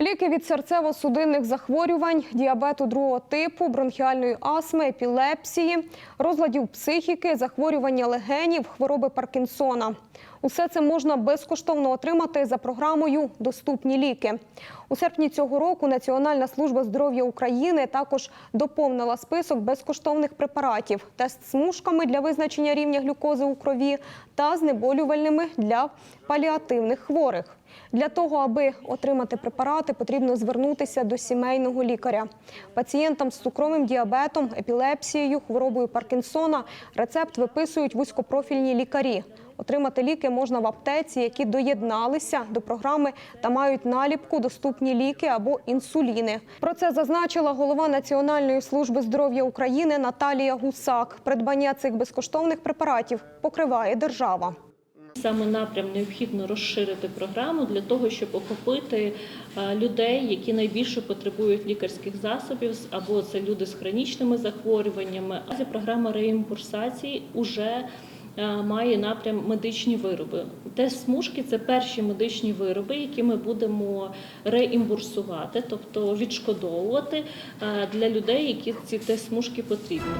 Ліки від серцево-судинних захворювань, діабету другого типу, бронхіальної астми, епілепсії, розладів психіки, захворювання легенів, хвороби Паркінсона. Усе це можна безкоштовно отримати за програмою Доступні ліки. У серпні цього року Національна служба здоров'я України також доповнила список безкоштовних препаратів тест смужками для визначення рівня глюкози у крові та знеболювальними для паліативних хворих. Для того, аби отримати препарати, потрібно звернутися до сімейного лікаря. Пацієнтам з цукровим діабетом, епілепсією, хворобою Паркінсона рецепт виписують вузькопрофільні лікарі. Отримати ліки можна в аптеці, які доєдналися до програми та мають наліпку доступні ліки або інсуліни. Про це зазначила голова Національної служби здоров'я України Наталія Гусак. Придбання цих безкоштовних препаратів покриває держава. Саме напрям необхідно розширити програму для того, щоб охопити е, людей, які найбільше потребують лікарських засобів, або це люди з хронічними захворюваннями. Програма реімбурсації вже має напрям медичні вироби. Тест смужки це перші медичні вироби, які ми будемо реімбурсувати, тобто відшкодовувати е, для людей, які ці тест смужки потрібні.